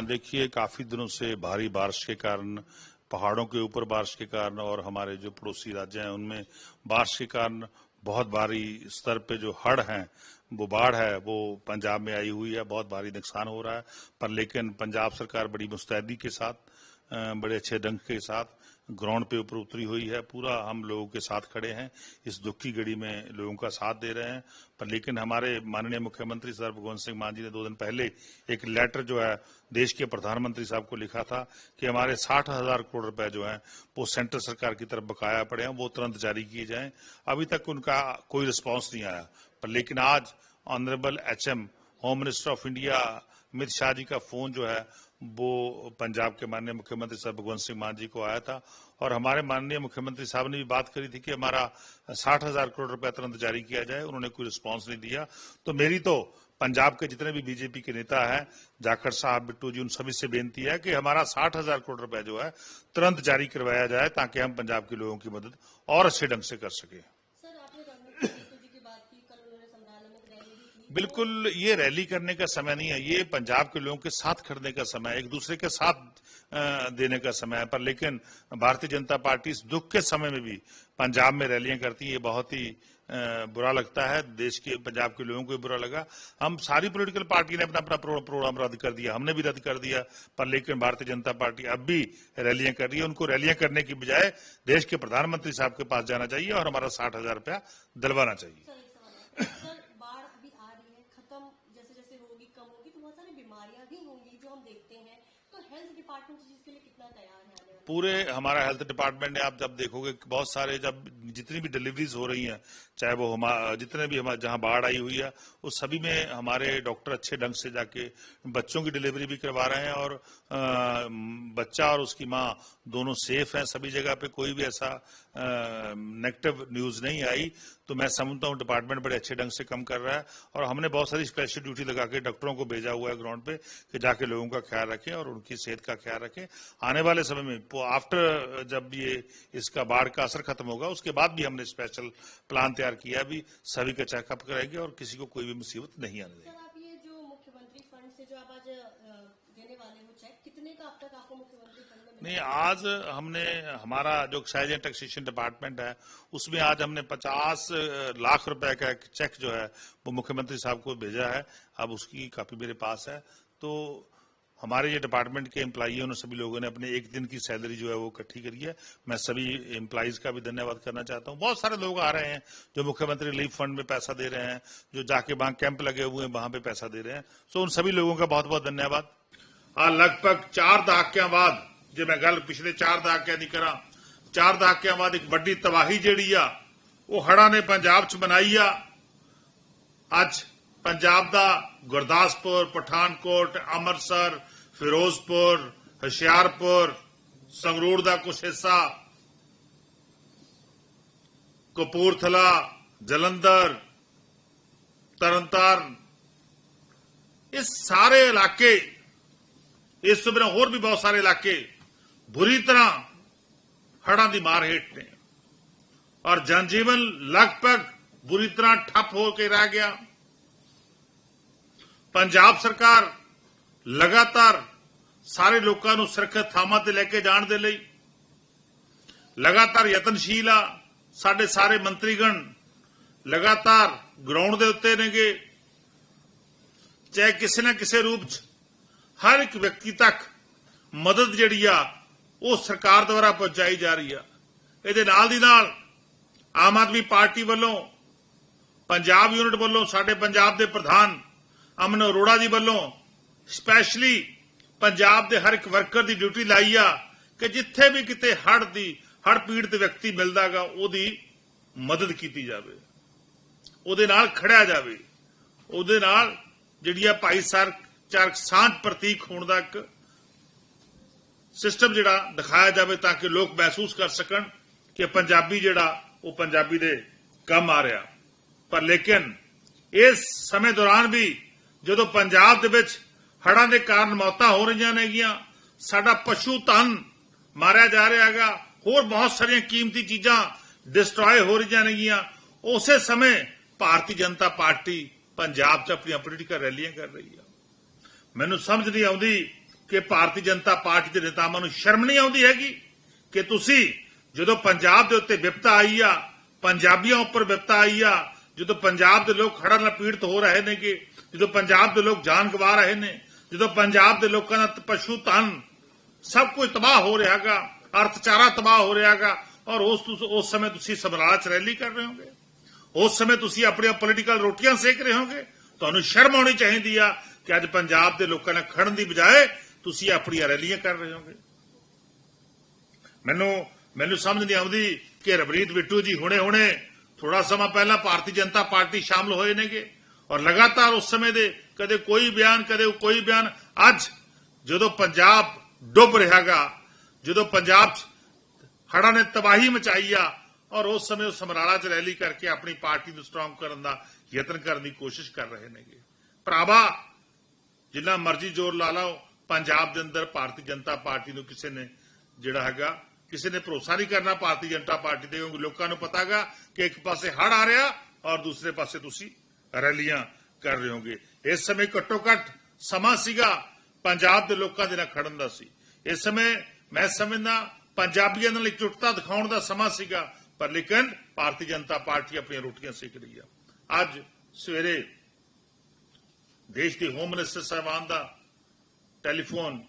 अ, देखिए काफ़ी दिनों से भारी बारिश के कारण पहाड़ों के ऊपर बारिश के कारण और हमारे जो पड़ोसी राज्य हैं उनमें बारिश के कारण बहुत भारी स्तर पे जो हड़ हैं वो बाढ़ है वो पंजाब में आई हुई है बहुत भारी नुकसान हो रहा है। पर लेकिन पंजाब सरकार बड़ी मुस्तैदी के साथ बड़े अच्छे ढंग के साथ ग्राउंड पे ऊपर उतरी हुई है। पूरा हम लोगों के साथ खड़े हैं। इस दुख की घड़ी में लोगों का साथ दे रहे हैं। पर लेकिन हमारे माननीय मुख्यमंत्री सर भगवंत सिंह मान जी ने दो दिन पहले एक लेटर जो है देश के प्रधानमंत्री साहब को लिखा था कि हमारे साठ हज़ार करोड़ रुपए जो है, वो सेंट्रल सरकार की तरफ़ बकाया पड़े हैं। वो तुरंत जारी किए जाएँ। अभी तक उनका कोई रिस्पांस नहीं आया। पर लेकिन आज honourable HM home minister of India Amit Shah ji का फ़ोन जो है वो पंजाब के माननीय मुख्यमंत्री साहब भगवंत सिंह मान जी को आया था और हमारे माननीय मुख्यमंत्री साहब ने भी बात करी थी कि हमारा साठ हज़ार करोड़ रुपया तुरंत जारी किया जाए, उन्होंने कोई रिस्पांस नहीं दिया। तो मेरी तो पंजाब के जितने भी बीजेपी के नेता हैं, जाखड़ साहब, बिट्टू जी, उन सभी से बेनती है कि हमारा साठ हज़ार करोड़ रुपया जो है, तुरंत जारी करवाया जाए ताकि हम पंजाब के लोगों की मदद और अच्छे ढंग से कर सकें सर आपने रणदीप बिट्टू जी की बात की कल उन्होंने समराला में एक रैली भी की बिल्कुल ये रैली करने का समय नहीं है, ये पंजाब के लोगों के साथ खड़ने का समय एक दूसरे के साथ देने का समय है। पर लेकिन भारतीय जनता पार्टी इस दुख के समय में भी पंजाब में रैलियाँ करती है, ये बहुत ही बुरा लगता है। देश के, पंजाब के लोगों को भी बुरा लगा। हम सारी पॉलिटिकल पार्टी ने अपना अपना प्रोग्राम रद्द कर दिया, हमने भी रद्द कर दिया, पर लेकिन भारतीय जनता पार्टी अब भी रैलियाँ कर रही है। उनको रैलियाँ करने की बजाय देश के प्रधानमंत्री साहब के पास जाना चाहिए और हमारा साठ हज़ार रुपया दिलवाना चाहिए सर एक सवाल है सर बाढ़ अभी आ रही है खत्म जैसे जैसे होगी कम होगी तो बहुत सारी बीमारियाँ भी होंगी जो हम देखते हैं तो हेल्थ डिपार्टमेंट इस चीज़ के लिए कितना तैयार है आने वाले पूरे हमारा हेल्थ डिपार्टमेंट ने आप जब देखोगे बहुत सारे जब जितनी भी डिलीवरीज हो रही हैं चाहे वो हम जितने भी हमारे जहाँ बाढ़ आई हुई है उस सभी में हमारे डॉक्टर अच्छे ढंग से जाके बच्चों की डिलीवरी भी करवा रहे हैं और अ, बच्चा और उसकी माँ दोनों सेफ़ हैं। सभी जगह पे कोई भी ऐसा नेगेटिव न्यूज़ नहीं आई। तो मैं समझता हूँ डिपार्टमेंट बड़े अच्छे ढंग से कम कर रहा है और हमने बहुत सारी स्पेशल ड्यूटी लगा के डॉक्टरों को भेजा हुआ है ग्राउंड पे कि जाके लोगों का ख्याल रखें और उनकी सेहत का ख्याल रखें। आने वाले समय में आफ्टर जब ये इसका बाढ़ का असर खत्म होगा उसके बाद भी हमने स्पेशल प्लान तैयार किया भी सभी का चेकअप करेंगे और किसी को कोई भी मुसीबत नहीं आने देंगे। सर आप ये जो मुख्यमंत्री फंड से जो आप आज देने वाले चेक कितने का अब तक आपको मुख्यमंत्री फंड में मिला नहीं आज हमने हमारा जो एक्साइज एंड टैक्सेशन डिपार्टमेंट है उसमें आज हमने 50 लाख रुपए का एक चेक जो है वो मुख्यमंत्री साहब को भेजा है। अब उसकी कॉपी मेरे पास है। तो हमारे ये डिपार्टमेंट के एम्प्लॉई हैं उन सभी लोगों ने अपने एक दिन की सैलरी जो है वो इकट्ठी करी है मैं सभी एम्प्लॉइज का भी धन्यवाद करना चाहता हूँ बहुत सारे लोग आ रहे हैं जो मुख्यमंत्री रिलीफ फंड में पैसा दे रहे हैं जो जाके वहां कैंप लगे हुए हैं वहां पे पैसा दे रहे हैं सो उन सभी लोगों का बहुत बहुत धन्यवाद ਆ ਲਗਭਗ 4 ਦਹਾਕਿਆਂ ਬਾਅਦ ਜੇ ਮੈਂ ਗੱਲ ਪਿਛਲੇ 4 ਦਹਾਕਿਆਂ ਦੀ ਕਰਾਂ 4 ਦਹਾਕਿਆਂ ਬਾਅਦ ਇੱਕ ਵੱਡੀ ਤਬਾਹੀ ਜਿਹੜੀ ਆ ਉਹ ਹੜ੍ਹਾਂ ਨੇ ਪੰਜਾਬ 'ਚ ਬਣਾਈ ਆ ਅੱਜ ਪੰਜਾਬ ਦਾ ਗੁਰਦਾਸਪੁਰ ਪਠਾਨਕੋਟ ਅੰਮ੍ਰਿਤਸਰ ਫਿਰੋਜ਼ਪੁਰ, ਹੁਸ਼ਿਆਰਪੁਰ, ਸੰਗਰੂਰ ਦਾ ਕੁਝ ਹਿੱਸਾ, ਕਪੂਰਥਲਾ, ਜਲੰਧਰ, ਤਰਨਤਾਰਨ, ਇਸ ਸਾਰੇ ਇਲਾਕੇ, ਇਸ ਤੋਂ ਬਿਨਾਂ ਹੋਰ ਵੀ ਬਹੁਤ ਸਾਰੇ ਇਲਾਕੇ ਬੁਰੀ ਤਰ੍ਹਾਂ ਹੜਾਂ ਦੀ ਮਾਰ ਹੇਠ ਨੇ। ਔਰ ਜਨਜੀਵਨ ਲਗਭਗ ਬੁਰੀ ਤਰ੍ਹਾਂ ਠੱਪ ਹੋ ਕੇ ਰਹਿ ਗਿਆ। ਪੰਜਾਬ ਸਰਕਾਰ ਲਗਾਤਾਰ ਸਾਰੇ ਲੋਕਾਂ ਨੂੰ ਸੁਰੱਖਿਅਤ ਥਾਵਾਂ ਤੇ ਲੈ ਕੇ ਜਾਣ ਦੇ ਲਈ ਲਗਾਤਾਰ ਯਤਨਸ਼ੀਲ ਆ। ਸਾਡੇ ਸਾਰੇ ਮੰਤਰੀਗਣ ਲਗਾਤਾਰ ਗਰਾਊਂਡ ਦੇ ਉੱਤੇ ਨੇਗੇ। ਚਾਹੇ ਕਿਸੇ ਨਾ ਕਿਸੇ ਰੂਪ 'ਚ ਹਰ ਇੱਕ ਵਿਅਕਤੀ ਤੱਕ ਮਦਦ ਜਿਹੜੀ ਆ, ਉਹ ਸਰਕਾਰ ਦੁਆਰਾ ਪਹੁੰਚਾਈ ਜਾ ਰਹੀ ਆ। ਇਹਦੇ ਨਾਲ ਦੀ ਨਾਲ ਆਮ ਆਦਮੀ ਪਾਰਟੀ ਵੱਲੋਂ, ਪੰਜਾਬ ਯੂਨਿਟ ਵੱਲੋਂ, ਸਾਡੇ ਪੰਜਾਬ ਦੇ ਪ੍ਰਧਾਨ ਅਮਨ ਅਰੋੜਾ ਜੀ ਵੱਲੋਂ ਸਪੈਸ਼ਲੀ ਪੰਜਾਬ ਦੇ ਹਰ ਇੱਕ ਵਰਕਰ ਦੀ ਡਿਊਟੀ ਲਾਈ ਆ ਕਿ ਜਿੱਥੇ ਵੀ ਕਿਤੇ ਹੜ ਦੀ ਹੜ ਪੀੜਤ ਵਿਅਕਤੀ ਮਿਲਦਾਗਾ, ਉਹਦੀ ਮਦਦ ਕੀਤੀ ਜਾਵੇ। ਉਹਦੇ ਨਾਲ ਖੜਿਆ ਜਾਵੇ। ਉਹਦੇ ਨਾਲ ਜਿਹੜੀ ਆ ਭਾਈਚਾਰਕ ਚਾਰਕ ਸਾਂਝ ਪ੍ਰਤੀਕ ਹੋਣ ਦਾ ਇੱਕ ਸਿਸਟਮ ਜਿਹੜਾ ਦਿਖਾਇਆ ਜਾਵੇ ਤਾਂ ਕਿ ਲੋਕ ਮਹਿਸੂਸ ਕਰ ਸਕਣ ਕਿ ਪੰਜਾਬੀ ਜਿਹੜਾ, ਉਹ ਪੰਜਾਬੀ ਦੇ ਕੰਮ ਆ ਰਿਹਾ। ਪਰ ਲੇਕਿਨ ਇਸ ਸਮੇਂ ਦੌਰਾਨ ਵੀ ਜਦੋਂ ਪੰਜਾਬ ਦੇ ਵਿੱਚ ਹੜਾਂ ਦੇ ਕਾਰਨ ਮੌਤਾਂ ਹੋ ਰਹੀਆਂ ਨੇਗੀਆਂ ਸਾਡਾ ਪਸ਼ੂ ਧਨ ਮਾਰਿਆ ਜਾ ਰਿਹਾ ਹੈਗਾ। ਹੋਰ ਬਹੁਤ ਸਾਰੀਆਂ ਕੀਮਤੀ ਚੀਜ਼ਾਂ ਡਿਸਟਰੋਏ ਹੋ ਰਹੀਆਂ ਨੇਗੀਆਂ ਉਸੇ ਸਮੇਂ ਭਾਰਤੀ ਜਨਤਾ ਪਾਰਟੀ ਪੰਜਾਬ 'ਚ ਆਪਣੀਆਂ ਪੋਲੀਟੀਕਲ ਰੈਲੀਆਂ ਕਰ ਰਹੀ ਆ। ਮੈਨੂੰ ਸਮਝ ਨਹੀਂ ਆਉਂਦੀ ਕਿ ਭਾਰਤੀ ਜਨਤਾ ਪਾਰਟੀ ਦੇ ਨੇਤਾਵਾਂ ਨੂੰ ਸ਼ਰਮ ਨਹੀਂ ਆਉਂਦੀ ਹੈਗੀ ਕਿ ਤੁਸੀਂ ਜਦੋਂ ਪੰਜਾਬ ਦੇ ਉੱਤੇ ਵਿਪਤਾ ਆਈ ਆ, ਪੰਜਾਬੀਆਂ ਉੱਪਰ ਵਿਪਤਾ ਆਈ ਆ, ਜਦੋਂ ਪੰਜਾਬ ਦੇ ਲੋਕ ਹੜ੍ਹਾਂ ਨਾਲ ਪੀੜਤ ਹੋ ਰਹੇ ਨੇਗੇ, ਜਦੋਂ ਪੰਜਾਬ ਦੇ ਲੋਕ ਜਾਨ ਗਵਾ ਰਹੇ ਨੇ ਜਦੋਂ ਪੰਜਾਬ ਦੇ ਲੋਕਾਂ ਦਾ ਪਸ਼ੂ ਧਨ ਸਭ ਕੁਝ ਤਬਾਹ ਹੋ ਰਿਹਾਗਾ, ਅਰਥਚਾਰਾ ਤਬਾਹ ਹੋ ਰਿਹਾਗਾ, ਔਰ ਉਸ ਉਸ ਸਮੇਂ ਤੁਸੀਂ ਸਮਰਾਲਾ ਚ ਰੈਲੀ ਕਰ ਰਹੇ ਹੋਗੇ, ਉਸ ਸਮੇਂ ਤੁਸੀਂ ਆਪਣੀਆਂ ਪੋਲੀਟੀਕਲ ਰੋਟੀਆਂ ਸੇਕ ਰਹੇ ਹੋਗੇ, ਤੁਹਾਨੂੰ ਸ਼ਰਮ ਆਉਣੀ ਚਾਹੀਦੀ ਆ ਕਿ ਅੱਜ ਪੰਜਾਬ ਦੇ ਲੋਕਾਂ ਨਾਲ ਖੜਨ ਦੀ ਬਜਾਏ ਤੁਸੀਂ ਆਪਣੀਆਂ ਰੈਲੀਆਂ ਕਰ ਰਹੇ ਹੋਗੇ। ਮੈਨੂੰ ਮੈਨੂੰ ਸਮਝ ਨਹੀਂ ਆਉਂਦੀ ਕਿ ਰਵਨੀਤ ਬਿੱਟੂ ਜੀ ਹੁਣੇ ਹੁਣੇ ਥੋੜਾ ਸਮਾਂ ਪਹਿਲਾਂ ਭਾਰਤੀ ਜਨਤਾ ਪਾਰਟੀ ਸ਼ਾਮਲ ਹੋਏ ਨੇਗੇ, ਔਰ ਲਗਾਤਾਰ ਉਸ ਸਮੇਂ ਦੇ ਕਦੇ ਕੋਈ ਬਿਆਨ, ਕਦੇ ਕੋਈ ਬਿਆਨ। ਅੱਜ ਜਦੋਂ ਪੰਜਾਬ ਡੁੱਬ ਰਿਹਾਗਾ, ਜਦੋਂ ਪੰਜਾਬ 'ਚ ਹੜ੍ਹਾਂ ਨੇ ਤਬਾਹੀ ਮਚਾਈ ਆ, ਔਰ ਉਸ ਸਮੇਂ ਉਹ ਸਮਰਾਲਾ 'ਚ ਰੈਲੀ ਕਰਕੇ ਆਪਣੀ ਪਾਰਟੀ ਨੂੰ ਸਟਰੋਂਗ ਕਰਨ ਦਾ ਯਤਨ ਕਰਨ ਦੀ ਕੋਸ਼ਿਸ਼ ਕਰ ਰਹੇ ਨੇਗੇ। ਭਰਾਵਾ, ਜਿੰਨਾ ਮਰਜ਼ੀ ਜ਼ੋਰ ਲਾ ਲਓ, ਪੰਜਾਬ ਦੇ ਅੰਦਰ ਭਾਰਤੀ ਜਨਤਾ ਪਾਰਟੀ ਨੂੰ ਕਿਸੇ ਨੇ ਜਿਹੜਾ ਹੈਗਾ, ਕਿਸੇ ਨੇ ਭਰੋਸਾ ਨਹੀਂ ਕਰਨਾ ਭਾਰਤੀ ਜਨਤਾ ਪਾਰਟੀ ਦੇ ਕਿਉਂਕਿ ਲੋਕਾਂ ਨੂੰ ਪਤਾਗਾ ਕਿ ਇੱਕ ਪਾਸੇ ਹੜ ਆ ਰਿਹਾ ਔਰ ਦੂਸਰੇ ਪਾਸੇ ਤੁਸੀਂ ਰੈਲੀਆਂ ਕਰ ਰਹੇ ਹੋਗੇ। ਇਸ ਸਮੇਂ ਘੱਟੋ ਘੱਟ ਸਮਾਂ ਸੀਗਾ ਪੰਜਾਬ ਦੇ ਲੋਕਾਂ ਦੇ ਨਾਲ ਖੜਨ ਦਾ ਸੀ ਇਸ ਸਮੇਂ ਮੈਂ ਸਮਝਦਾ ਪੰਜਾਬੀਆਂ ਨਾਲ ਇਕਜੁੱਟਤਾ ਦਿਖਾਉਣ ਦਾ ਸਮਾਂ ਸੀਗਾ ਪਰ ਲੇਕਿਨ ਭਾਰਤੀ ਜਨਤਾ ਪਾਰਟੀ ਆਪਣੀਆਂ ਰੋਟੀਆਂ ਸੇਕ ਰਹੀ ਆ ਅੱਜ ਸਵੇਰੇ ਦੇਸ਼ ਦੇ ਹੋਮ ਮਿਨਿਸਟਰ ਸਾਹਿਬਾਨ ਦਾ ਟੈਲੀਫੋਨ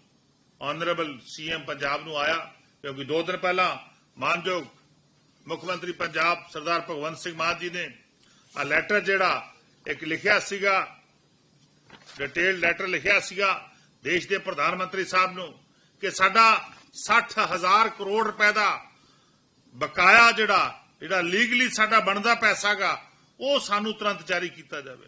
ਆਨਰੇਬਲ ਸੀਐਮ ਪੰਜਾਬ ਨੂੰ ਆਇਆ ਕਿਉਂਕਿ ਦੋ ਦਿਨ ਪਹਿਲਾਂ ਮਾਨਯੋਗ ਮੁੱਖ ਮੰਤਰੀ ਪੰਜਾਬ ਸਰਦਾਰ ਭਗਵੰਤ ਸਿੰਘ ਮਾਨ ਜੀ ਨੇ ਆ ਲੈਟਰ ਜਿਹੜਾ ਇੱਕ ਲਿਖਿਆ ਸੀਗਾ ਡਿਟੇਲ ਲੈਟਰ ਲਿਖਿਆ ਸੀਗਾ ਦੇਸ਼ ਦੇ ਪ੍ਰਧਾਨ ਮੰਤਰੀ ਸਾਹਿਬ ਨੂੰ ਕਿ ਸਾਡਾ 60000 ਕਰੋੜ ਰੁਪਏ ਦਾ ਬਕਾਇਆ ਜਿਹੜਾ ਜਿਹੜਾ ਲੀਗਲੀ ਸਾਡਾ ਬਣਦਾ ਪੈਸਾਗਾ ਉਹ ਸਾਨੂੰ ਤੁਰੰਤ ਜਾਰੀ ਕੀਤਾ ਜਾਵੇ।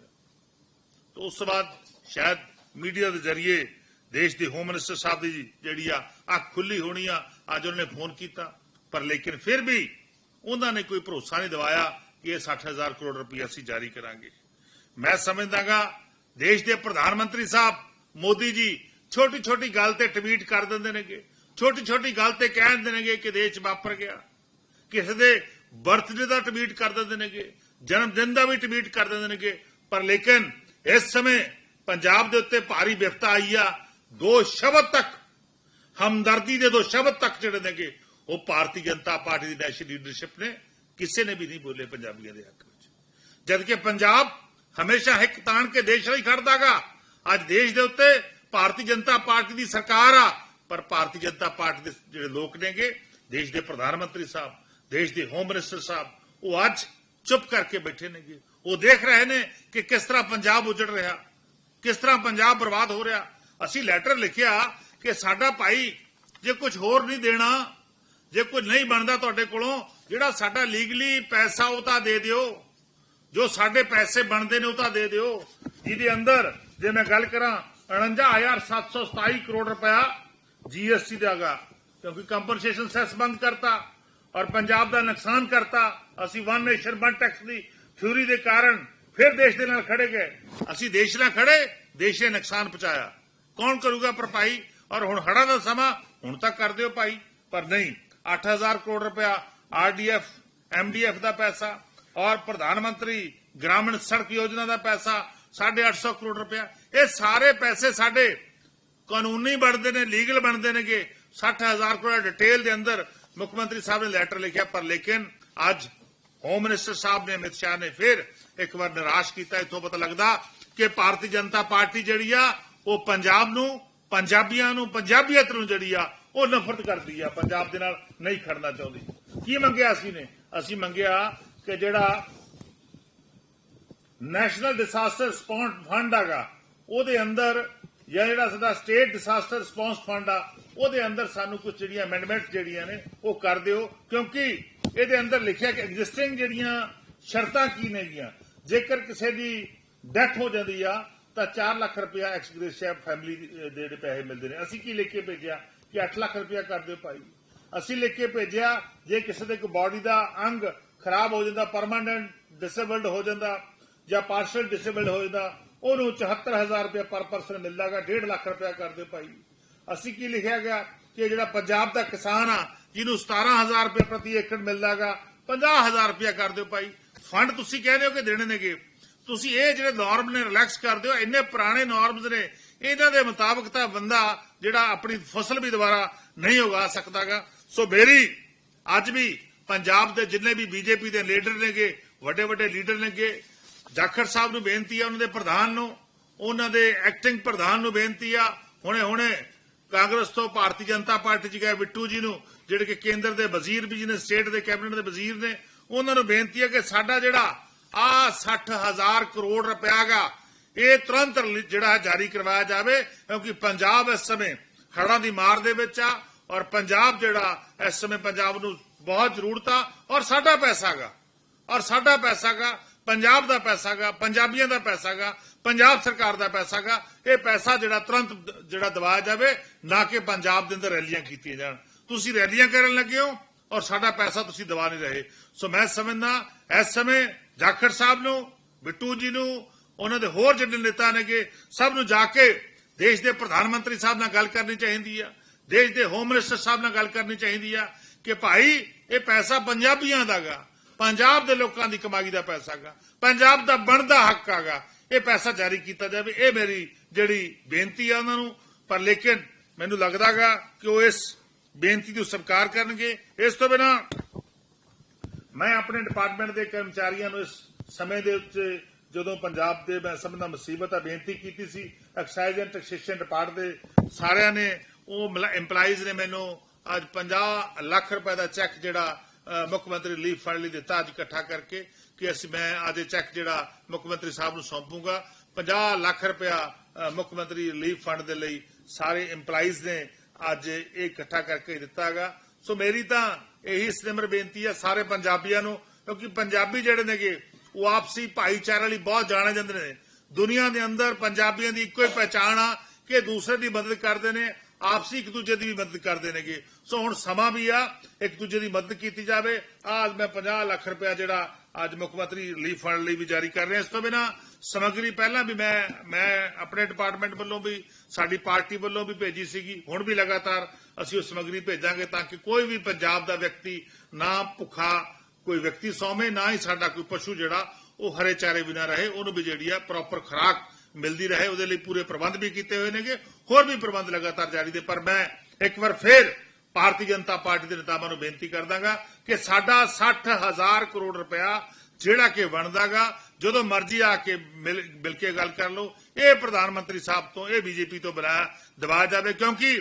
ਤੇ ਉਸ ਤੋਂ ਬਾਅਦ ਸ਼ਾਇਦ ਮੀਡੀਆ ਦੇ ਜ਼ਰੀਏ ਦੇਸ਼ ਦੇ ਹੋਮ ਮਿਨਿਸਟਰ ਸਾਹਿਬ ਦੀ ਜਿਹੜੀ ਆ ਅੱਖ ਖੁੱਲੀ ਹੋਣੀ ਆ, ਅੱਜ ਉਹਨੇ ਫੋਨ ਕੀਤਾ। ਪਰ ਲੇਕਿਨ ਫਿਰ ਵੀ ਉਹਨਾਂ ਨੇ ਕੋਈ ਭਰੋਸਾ ਨਹੀਂ ਦਿਵਾਇਆ ਕਿ ਇਹ 60000 ਕਰੋੜ ਰੁਪਏ ਅਸੀਂ ਜਾਰੀ ਕਰਾਂਗੇ। ਮੈਂ ਸਮਝਦਾਗਾ ਦੇਸ਼ ਦੇ ਪ੍ਰਧਾਨ ਮੰਤਰੀ ਸਾਹਿਬ ਮੋਦੀ ਜੀ ਛੋਟੀ ਛੋਟੀ ਗੱਲ ਤੇ ਟਵੀਟ ਕਰ ਦਿੰਦੇ ਨੇਗੇ। ਛੋਟੀ ਛੋਟੀ ਗੱਲ ਤੇ ਕਹਿ ਦਿੰਦੇ ਨੇਗੇ ਕਿ ਦੇਸ਼ ਵਾਪਰ ਗਿਆ। ਕਿਸੇ ਦੇ ਬਰਥਡੇ ਦਾ ਟਵੀਟ ਕਰ ਦਿੰਦੇ ਨੇਗੇ ਜਨਮ ਦਿਨ ਦਾ ਵੀ ਟਵੀਟ ਕਰ ਦਿੰਦੇ ਨੇਗੇ। ਪਰ ਲੇਕਿਨ ਇਸ ਸਮੇਂ ਪੰਜਾਬ ਦੇ ਉੱਤੇ ਭਾਰੀ ਵਿਫਤਾ ਆਈ ਆ। ਦੋ ਸ਼ਬਦ ਤੱਕ, ਹਮਦਰਦੀ ਦੇ ਦੋ ਸ਼ਬਦ ਤੱਕ ਜਿਹੜੇ ਨੇਗੇ, ਉਹ ਭਾਰਤੀ ਜਨਤਾ ਪਾਰਟੀ ਦੀ ਨੈਸ਼ਨਲ ਲੀਡਰਸ਼ਿਪ ਨੇ ਕਿਸੇ ਨੇ ਵੀ ਨਹੀਂ ਬੋਲੇ ਪੰਜਾਬੀਆਂ ਦੇ ਹੱਕ ਵਿੱਚ। ਜਦਕਿ ਪੰਜਾਬ ਹਮੇਸ਼ਾ ਹਿੱਕ ਤਾਣ ਕੇ ਦੇਸ਼ ਲਈ ਖੜਦਾਗਾ। ਅੱਜ ਦੇਸ਼ ਦੇ ਉੱਤੇ ਭਾਰਤੀ ਜਨਤਾ ਪਾਰਟੀ ਦੀ ਸਰਕਾਰ ਆ, ਪਰ ਭਾਰਤੀ ਜਨਤਾ ਪਾਰਟੀ ਦੇ ਜਿਹੜੇ ਲੋਕ ਨੇਗੇ, ਦੇਸ਼ ਦੇ ਪ੍ਰਧਾਨ ਮੰਤਰੀ ਸਾਹਿਬ, ਦੇਸ਼ ਦੇ ਹੋਮ ਮਿਨਿਸਟਰ ਸਾਹਿਬ, ਉਹ ਅੱਜ ਚੁੱਪ ਕਰਕੇ ਬੈਠੇ ਨੇਗੇ। ਉਹ ਦੇਖ ਰਹੇ ਨੇ ਕਿ ਕਿਸ ਤਰ੍ਹਾਂ ਪੰਜਾਬ ਉਜੜ ਰਿਹਾ, ਕਿਸ ਤਰ੍ਹਾਂ ਪੰਜਾਬ ਬਰਬਾਦ ਹੋ ਰਿਹਾ। ਅਸੀਂ ਲੈਟਰ ਲਿਖਿਆ ਕਿ ਸਾਡਾ ਭਾਈ ਜੇ ਕੁਝ ਹੋਰ ਨਹੀਂ ਦੇਣਾ, ਜੇ ਕੁਝ ਨਹੀਂ ਬਣਦਾ ਤੁਹਾਡੇ ਕੋਲੋਂ, ਜਿਹੜਾ ਸਾਡਾ ਲੀਗਲੀ ਪੈਸਾ ਉਹ ਤਾਂ ਦੇ ਦਿਓ। ਜੋ ਸਾਡੇ ਪੈਸੇ ਬਣਦੇ ਨੇ ਉਹ ਤਾਂ ਦੇ ਦਿਓ। ਜਿਹਦੇ ਅੰਦਰ ਜੇ ਮੈਂ ਗੱਲ ਕਰਾਂ 49727 ਕਰੋੜ ਰੁਪਇਆ ਜੀਐਸਟੀ ਦਾਗਾ ਕਿਉਂਕਿ ਕੰਪਨਸੇਸ਼ਨ ਸੈਸ ਬੰਦ ਕਰਤਾ ਔਰ ਪੰਜਾਬ ਦਾ ਨੁਕਸਾਨ ਕਰਤਾ। ਅਸੀਂ ਵਨ ਨੇਸ਼ਨ ਵਨ ਟੈਕਸ ਦੀ ਥਿਊਰੀ ਦੇ ਕਾਰਨ ਫਿਰ ਦੇਸ਼ ਦੇ ਨਾਲ ਖੜੇ ਗਏ। ਅਸੀਂ ਦੇਸ਼ ਨਾਲ ਖੜੇ, ਦੇਸ਼ ਨੇ ਨੁਕਸਾਨ ਪਹੁੰਚਾਇਆ। ਕੌਣ ਕਰੂਗਾ ਭਰਪਾਈ ਔਰ ਹੁਣ ਹੜਾ ਦਾ ਸਮਾਂ, ਹੁਣ ਤੱਕ ਕਰ ਦਿਓ ਭਾਈ। ਪਰ ਨਹੀਂ 8000 ਕਰੋੜ ਰੁਪਇਆ ਆਰਡੀਐਫ ਐਮਡੀਐਫ ਦਾ ਪੈਸਾ ਔਰ ਪ੍ਰਧਾਨ ਮੰਤਰੀ ਗ੍ਰਾਮੀਣ ਸੜਕ ਯੋਜਨਾ ਦਾ ਪੈਸਾ 850 ਕਰੋੜ ਰੁਪਇਆ। ਇਹ ਸਾਰੇ ਪੈਸੇ ਸਾਡੇ ਕਾਨੂੰਨੀ ਬਣਦੇ ਨੇ, ਲੀਗਲ ਬਣਦੇ ਨੇਗੇ। 60000 ਕਰੋੜ ਡਿਟੇਲ ਦੇ ਅੰਦਰ ਮੁੱਖ ਮੰਤਰੀ ਸਾਹਿਬ ਨੇ ਲੈਟਰ ਲਿਖਿਆ, ਪਰ ਲੇਕਿਨ ਅੱਜ ਹੋਮ ਮਿਨਿਸਟਰ ਸਾਹਿਬ ਨੇ, ਅਮਿਤ ਸ਼ਾਹ ਨੇ ਫਿਰ ਇੱਕ ਵਾਰ ਨਿਰਾਸ਼ ਕੀਤਾ। ਇਥੋਂ ਪਤਾ ਲੱਗਦਾ ਕਿ ਭਾਰਤੀ ਜਨਤਾ ਪਾਰਟੀ ਜਿਹੜੀ ਆ, ਉਹ ਪੰਜਾਬ ਨੂੰ, ਪੰਜਾਬੀਆਂ ਨੂੰ, ਪੰਜਾਬੀਅਤ ਨੂੰ ਜਿਹੜੀ ਆ, ਉਹ ਨਫ਼ਰਤ ਕਰਦੀ ਆ। ਪੰਜਾਬ ਦੇ ਨਾਲ ਨਹੀਂ ਖੜਨਾ ਚਾਹੁੰਦੀ। ਕੀ ਮੰਗਿਆ ਅਸੀਂ ਨੇ? ਅਸੀਂ ਮੰਗਿਆ ਕਿ ਜਿਹੜਾ ਨੈਸ਼ਨਲ ਡਿਸਾਸਟਰ ਰਿਸਪੌਂਸ ਫੰਡ ਹੈਗਾ, ਉਹਦੇ ਅੰਦਰ ਜਾਂ ਜਿਹੜਾ ਸਾਡਾ ਸਟੇਟ ਡਿਸਾਸਟਰ ਰਿਸਪੌਂਸ ਫੰਡ ਆ, ਉਹਦੇ ਅੰਦਰ ਸਾਨੂੰ ਕੁਝ ਜਿਹੜੀਆਂ ਅਮੈਂਡਮੈਂਟ ਜਿਹੜੀਆਂ ਨੇ, ਉਹ ਕਰ ਦਿਓ। ਕਿਉਂਕਿ ਇਹਦੇ ਅੰਦਰ ਲਿਖਿਆ ਕਿ ਐਗਜ਼ਿਸਟਿੰਗ ਜਿਹੜੀਆਂ ਸ਼ਰਤਾਂ ਕੀ ਨੇਗੀਆਂ ਜੇਕਰ ਕਿਸੇ ਦੀ ਡੈਥ ਹੋ ਜਾਂਦੀ ਆ, ਤਾਂ 4 ਲੱਖ ਰੁਪਇਆ ਐਕਸਗ੍ਰੇਸ਼ੀਆ ਫੈਮਿਲੀ ਦੇ ਜਿਹੜੇ ਪੈਸੇ ਮਿਲਦੇ ਨੇ। ਅਸੀਂ ਕੀ ਲਿਖ ਕੇ ਭੇਜਿਆ? ਕਿ 8 ਲੱਖ ਰੁਪਇਆ ਕਰ ਦਿਓ ਭਾਈ। ਅਸੀਂ ਲਿਖ ਕੇ ਭੇਜਿਆ, ਜੇ ਕਿਸੇ ਦੇ ਕੋਈ ਬਾਡੀ ਦਾ ਅੰਗ ਖਰਾਬ ਹੋ ਜਾਂਦਾ ਪਰਮਾਨੈਂਟ ਡਿਸੇਬਲਡ ਹੋ ਜਾਂਦਾ ਜਾਂ ਪਾਰਸ਼ਲ ਡਿਸੇਬਲਡ ਹੋ ਜਾਂਦਾ, ਉਹਨੂੰ 74000 ਰੁਪਏ ਪਰ ਪਰਸਨ ਮਿਲਦਾਗਾ 1.5 ਲੱਖ ਰੁਪਏ ਕਰ ਦਿਓ ਭਾਈ। ਅਸੀਂ ਕੀ ਲਿਖਿਆ ਗਿਆ? ਕਿ ਜਿਹੜਾ ਪੰਜਾਬ ਦਾ ਕਿਸਾਨ ਆ, ਜਿਹਨੂੰ 17000 ਰੁਪਏ ਪ੍ਰਤੀ ਏਕੜ ਮਿਲਦਾਗਾ 50000 ਰੁਪਏ ਕਰ ਦਿਓ ਭਾਈ। ਫੰਡ ਤੁਸੀਂ ਕਹਿੰਦੇ ਹੋ ਕਿ ਦੇਣੇ ਨੇਗੇ? ਤੁਸੀਂ ਇਹ ਜਿਹੜੇ ਨਾਰਮ ਨੇ ਰਿਲੈਕਸ ਕਰਦੇ ਹੋ ਇੰਨੇ ਪੁਰਾਣੇ ਨਾਰਮਸ ਨੇ, ਇਹਨਾਂ ਦੇ ਮੁਤਾਬਕ ਤਾਂ ਬੰਦਾ ਜਿਹੜਾ ਆਪਣੀ ਫਸਲ ਵੀ ਦੁਬਾਰਾ ਨਹੀਂ ਉਗਾ ਸਕਦਾਗਾ। ਸੋ ਮੇਰੀ ਅੱਜ ਵੀ ਪੰਜਾਬ ਦੇ ਜਿੰਨੇ ਵੀ ਬੀਜੇਪੀ ਦੇ ਲੀਡਰ ਨੇਗੇ ਵੱਡੇ ਵੱਡੇ ਲੀਡਰ ਨੇਗੇ, ਜਾਖੜ ਸਾਹਿਬ ਨੂੰ ਬੇਨਤੀ ਆ, ਉਹਨਾਂ ਦੇ ਪ੍ਰਧਾਨ ਨੂੰ, ਉਹਨਾਂ ਦੇ ਐਕਟਿੰਗ ਪ੍ਰਧਾਨ ਨੂੰ ਬੇਨਤੀ ਆ ਹੁਣੇ ਹੁਣੇ ਕਾਂਗਰਸ ਤੋਂ ਭਾਰਤੀ ਜਨਤਾ ਪਾਰਟੀ ਚ ਗਏ ਬਿੱਟੂ ਜੀ ਨੂੰ, ਜਿਹੜੇ ਕਿ ਕੇਂਦਰ ਦੇ ਵਜ਼ੀਰ ਵੀ ਨੇ ਸਟੇਟ ਦੇ ਕੈਬਨਿਟ ਦੇ ਵਜ਼ੀਰ ਨੇ, ਉਹਨਾਂ ਨੂੰ ਬੇਨਤੀ ਹੈ ਕਿ ਸਾਡਾ ਜਿਹੜਾ ਆ 60000 ਕਰੋੜ ਰੁਪਇਆਗਾ ਇਹ ਤੁਰੰਤ ਜਿਹੜਾ ਜਾਰੀ ਕਰਵਾਇਆ ਜਾਵੇ, ਕਿਉਂਕਿ ਪੰਜਾਬ ਇਸ ਸਮੇਂ ਹੜ੍ਹਾਂ ਦੀ ਮਾਰ ਦੇ ਵਿੱਚ ਆ, ਔਰ ਪੰਜਾਬ ਜਿਹੜਾ ਇਸ ਸਮੇਂ ਪੰਜਾਬ ਨੂੰ ਬਹੁਤ ਜ਼ਰੂਰਤ ਆ ਔਰ ਸਾਡਾ ਪੈਸਾਗਾ ਔਰ ਸਾਡਾ ਪੈਸਾਗਾ ਪੰਜਾਬ ਦਾ ਪੈਸਾਗਾ ਪੰਜਾਬੀਆਂ ਦਾ ਪੈਸਾਗਾ ਪੰਜਾਬ ਸਰਕਾਰ ਦਾ ਪੈਸਾਗਾ ਇਹ ਪੈਸਾ ਜਿਹੜਾ ਤੁਰੰਤ ਜਿਹੜਾ ਦਵਾਇਆ ਜਾਵੇ, ਨਾ ਕਿ ਪੰਜਾਬ ਦੇ ਅੰਦਰ ਰੈਲੀਆਂ ਕੀਤੀਆਂ ਜਾਣ। ਤੁਸੀਂ ਰੈਲੀਆਂ ਕਰਨ ਲੱਗੇ ਹੋ ਔਰ ਸਾਡਾ ਪੈਸਾ ਤੁਸੀਂ ਦਵਾ ਨਹੀਂ ਰਹੇ। ਸੋ ਮੈਂ ਸਮਝਦਾ, ਇਸ ਸਮੇਂ ਜਾਖੜ ਸਾਹਿਬ ਨੂੰ, ਬਿੱਟੂ ਜੀ ਨੂੰ, ਉਹਨਾਂ ਦੇ ਹੋਰ ਜਿਹੜੇ ਨੇਤਾ ਨੇਗੇ, ਸਭ ਨੂੰ ਜਾ ਕੇ ਦੇਸ਼ ਦੇ ਪ੍ਰਧਾਨ ਮੰਤਰੀ ਸਾਹਿਬ ਨਾਲ ਗੱਲ ਕਰਨੀ ਚਾਹੀਦੀ ਆ। ਦੇਸ਼ ਦੇ ਹੋਮ ਮਿਨਿਸਟਰ ਸਾਹਿਬ ਨਾਲ ਗੱਲ ਕਰਨੀ ਚਾਹੀਦੀ ਆ ਕਿ ਭਾਈ ਇਹ ਪੈਸਾ ਪੰਜਾਬੀਆਂ ਦਾਗਾ ਪੰਜਾਬ ਦੇ ਲੋਕਾਂ ਦੀ ਕਮਾਈ ਦਾ ਪੈਸਾ ਗਾ। ਪੰਜਾਬ ਦਾ ਬਣਦਾ ਹੱਕ ਆਗਾ। ਇਹ ਪੈਸਾ ਜਾਰੀ ਕੀਤਾ ਜਾਵੇ। ਇਹ ਮੇਰੀ ਜਿਹੜੀ ਬੇਨਤੀ ਆ ਉਹਨਾਂ ਨੂੰ। ਪਰ ਲੇਕਿਨ ਮੈਨੂੰ ਲੱਗਦਾਗਾ ਕਿ ਉਹ ਇਸ ਬੇਨਤੀ ਨੂੰ ਸਵੀਕਾਰ ਕਰਨਗੇ। ਇਸ ਤੋਂ ਬਿਨਾ ਮੈਂ ਆਪਣੇ ਡਿਪਾਰਟਮੈਂਟ ਦੇ ਕਰਮਚਾਰੀਆਂ ਨੂੰ ਇਸ ਸਮੇਂ ਦੇ ਉੱਤੇ ਜਦੋਂ ਪੰਜਾਬ ਦੇ ਮੈਂ ਸਭ ਸਮਝਦਾ ਮੁਸੀਬਤ ਆ, ਬੇਨਤੀ ਕੀਤੀ ਸੀ, ਐਕਸਾਈਜ਼ ਐਂਡ ਟੈਕਸੇਸ਼ਨ ਡਿਪਾਰਟ ਦੇ ਸਾਰਿਆਂ ਨੇ, ਉਹ EMPLOYEES ਨੇ ਮੈਨੂੰ ਅੱਜ 50 ਲੱਖ ਰੁਪਏ ਦਾ ਚੈੱਕ ਜਿਹੜਾ ਮੁੱਖ ਮੰਤਰੀ ਰਿਲੀਫ ਫੰਡ ਲਈ ਦਿੱਤਾ, ਅੱਜ ਇਕੱਠਾ ਕਰਕੇ ਕਿ ਅਸੀਂ ਮੈਂ ਅੱਜ ਇਹ ਚੈੱਕ ਜਿਹੜਾ ਮੁੱਖ ਮੰਤਰੀ ਸਾਹਿਬ ਨੂੰ ਸੌਂਪੂਗਾ। 50 ਲੱਖ ਰੁਪਇਆ ਮੁੱਖ ਮੰਤਰੀ ਰਿਲੀਫ ਫੰਡ ਦੇ ਲਈ ਸਾਰੇ EMPLOYEES ਨੇ ਅੱਜ ਇਹ ਇਕੱਠਾ ਕਰਕੇ ਦਿੱਤਾਗਾ। ਸੋ ਮੇਰੀ ਤਾਂ ਇਹੀ ਸਿਮਰ ਬੇਨਤੀ ਹੈ ਸਾਰੇ ਪੰਜਾਬੀਆਂ ਨੂੰ, ਕਿਉਂਕਿ ਪੰਜਾਬੀ ਜਿਹੜੇ ਨੇਗੇ, ਉਹ ਆਪਸੀ ਭਾਈਚਾਰੇ ਲਈ ਬਹੁਤ ਜਾਣੇ ਜਾਂਦੇ ਨੇ। ਦੁਨੀਆ ਦੇ ਅੰਦਰ ਪੰਜਾਬੀਆਂ ਦੀ ਇੱਕੋ ਹੀ ਪਹਿਚਾਣ ਆ ਕਿ ਦੂਸਰੇ ਦੀ ਮਦਦ ਕਰਦੇ ਨੇ ਆਪਸੀ ਇੱਕ ਦੂਜੇ ਦੀ ਵੀ ਮਦਦ ਕਰਦੇ ਨੇਗੇ। ਸੋ ਹੁਣ ਸਮਾਂ ਵੀ ਆ, ਇੱਕ ਦੂਜੇ ਦੀ ਮਦਦ ਕੀਤੀ ਜਾਵੇ। ਅੱਜ ਮੈਂ 50 ਲੱਖ ਰੁਪਇਆ ਜਿਹੜਾ ਅੱਜ ਮੁੱਖ ਮੰਤਰੀ ਰਿਲੀਫ ਫੰਡ ਲਈ ਵੀ ਜਾਰੀ ਕਰ ਰਿਹਾ। ਇਸ ਤੋਂ ਬਿਨਾ ਸਮੱਗਰੀ ਪਹਿਲਾਂ ਵੀ ਮੈਂ ਮੈਂ ਆਪਣੇ ਡਿਪਾਰਟਮੈਂਟ ਵੱਲੋਂ ਵੀ, ਸਾਡੀ ਪਾਰਟੀ ਵੱਲੋਂ ਵੀ ਭੇਜੀ ਸੀਗੀ। ਹੁਣ ਵੀ ਲਗਾਤਾਰ ਅਸੀਂ ਉਹ ਸਮੱਗਰੀ ਭੇਜਾਂਗੇ ਤਾਂ ਕਿ ਕੋਈ ਵੀ ਪੰਜਾਬ ਦਾ ਵਿਅਕਤੀ ਨਾ ਭੁੱਖਾ ਕੋਈ ਵਿਅਕਤੀ ਸੌਵੇਂ, ਨਾ ਹੀ ਸਾਡਾ ਕੋਈ ਪਸ਼ੂ ਜਿਹੜਾ ਉਹ ਹਰੇ ਚਾਰੇ ਬਿਨਾ ਰਹੇ, ਉਹਨੂੰ ਵੀ ਜਿਹੜੀ ਆ ਪ੍ਰੋਪਰ ਖੁਰਾਕ ਮਿਲਦੀ ਰਹੇ, ਉਹਦੇ ਲਈ ਪੂਰੇ ਪ੍ਰਬੰਧ ਵੀ ਕੀਤੇ ਹੋਏ ਨੇਗੇ, ਹੋਰ ਵੀ ਪ੍ਰਬੰਧ ਲਗਾਤਾਰ ਜਾਰੀ ਦੇ, ਪਰ ਮੈਂ ਇੱਕ ਵਾਰ ਫੇਰ ਭਾਰਤੀ ਜਨਤਾ ਪਾਰਟੀ ਦੇ ਨੇਤਾਵਾਂ ਨੂੰ ਬੇਨਤੀ ਕਰਦਾਗਾ ਕਿ ਸਾਡਾ 60000 ਕਰੋੜ ਰੁਪਇਆ ਜਿਹੜਾ ਕਿ ਬਣਦਾਗਾ, ਜਦੋਂ ਮਰਜ਼ੀ ਆ ਕੇ ਮਿਲ ਕੇ ਗੱਲ ਕਰ ਲਓ, ਇਹ ਪ੍ਰਧਾਨ ਮੰਤਰੀ ਸਾਹਿਬ ਤੋਂ, ਇਹ ਬੀਜੇਪੀ ਤੋਂ ਬੁਲਾਇਆ ਦਵਾਇਆ ਜਾਵੇ, ਕਿਉਂਕਿ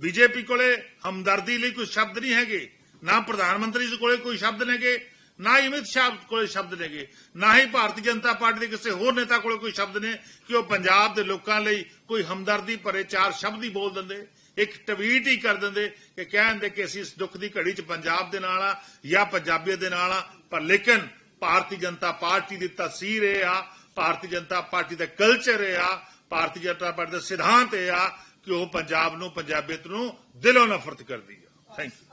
ਬੀਜੇਪੀ ਕੋਲੇ ਹਮਦਰਦੀ ਲਈ ਕੋਈ ਸ਼ਬਦ ਨਹੀਂ ਹੈਗੇ, ਨਾ ਪ੍ਰਧਾਨ ਮੰਤਰੀ ਕੋਲੇ ਕੋਈ ਸ਼ਬਦ ਨੇਗੇ ਨਾ ਹੀ ਅਮਿਤ ਸ਼ਾਹ ਕੋਲੇ ਸ਼ਬਦ ਨੇਗੇ, ਨਾ ਹੀ ਭਾਰਤੀ ਜਨਤਾ ਪਾਰਟੀ ਦੇ ਕਿਸੇ ਹੋਰ ਨੇਤਾ ਕੋਲੇ ਕੋਈ ਸ਼ਬਦ ਨੇ ਕਿ ਉਹ ਪੰਜਾਬ ਦੇ ਲੋਕਾਂ ਲਈ ਕੋਈ ਹਮਦਰਦੀ ਭਰੇ ਚਾਰ ਸ਼ਬਦ ਹੀ ਬੋਲ ਦਿੰਦੇ, ਇੱਕ ਟਵੀਟ ਹੀ ਕਰ ਦਿੰਦੇ ਕਿ ਕਹਿੰਦੇ ਕਿ ਅਸੀਂ ਇਸ ਦੁੱਖ ਦੀ ਘੜੀ 'ਚ ਪੰਜਾਬ ਦੇ ਨਾਲ ਆ ਜਾਂ ਪੰਜਾਬੀਅਤ ਦੇ ਨਾਲ ਆ, ਪਰ ਲੇਕਿਨ ਭਾਰਤੀ ਜਨਤਾ ਪਾਰਟੀ ਦੀ ਤਸਵੀਰ ਇਹ ਆ, ਭਾਰਤੀ ਜਨਤਾ ਪਾਰਟੀ ਦਾ ਕਲਚਰ ਇਹ ਆ, ਭਾਰਤੀ ਜਨਤਾ ਪਾਰਟੀ ਦਾ ਸਿਧਾਂਤ ਇਹ ਆ ਕਿ ਉਹ ਪੰਜਾਬ ਨੂੰ, ਪੰਜਾਬੀਅਤ ਨੂੰ ਦਿਲੋਂ ਨਫ਼ਰਤ ਕਰਦੀ ਆ ਥੈਂਕ ਯੂ